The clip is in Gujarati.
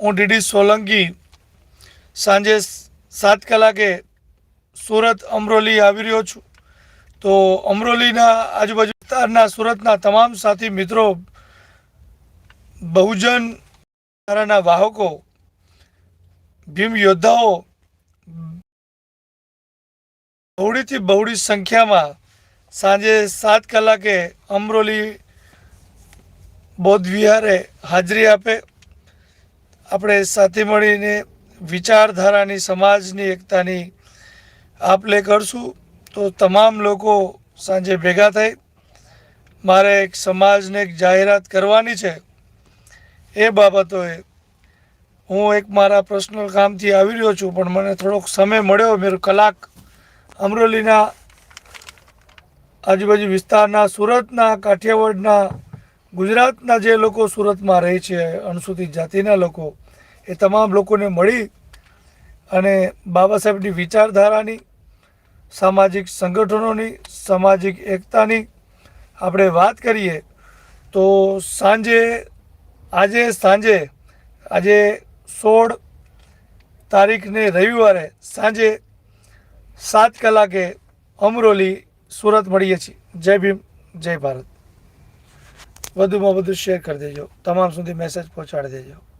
હું ડીડી સોલંકી સાંજે સાત કલાકે સુરત અમરોલી આવી રહ્યો છું. તો અમરોલીના આજુબાજુ વિસ્તારના સુરતના તમામ સાથી મિત્રો, બહુજન ધારાના વાહકો, ભીમ યોદ્ધાઓ, બહુડીથી બહુડી સંખ્યામાં સાંજે સાત કલાકે અમરોલી બૌદ્ધ વિહારે હાજરી આપે. આપણે સાથે મળીને વિચારધારાની, સમાજની એકતાની આપ લે કરશું. તો તમામ લોકો સાંજે ભેગા થઈ મારે એક સમાજને એક જાહેરાત કરવાની છે. એ બાબતોએ હું એક મારા પર્સનલ કામથી આવી રહ્યો છું, પણ મને થોડોક સમય મળ્યો. મેરો કલાક અમરોલીના આજુબાજુ વિસ્તારના, સુરતના, કાઠિયાવાડના ગુજરાતના જે લોકો સુરતમાં રહે છે અનુસૂચિત જાતિના લોકો, એ તમામ લોકોને મળી અને બાબા સાહેબની વિચારધારાની, સામાજિક સંગઠનોની, સામાજિક એકતાની આપણે વાત કરીએ, તો સાંજે, આજે સાંજે, આજે સોળ તારીખને રવિવારે સાંજે સાત કલાકે અમરોલી સુરત મળીએ છીએ. જય ભીમ, જય ભારત. વધુમાં વધુ શેર કરી દેજો. તમામ સુધી મેસેજ પહોંચાડી દેજો.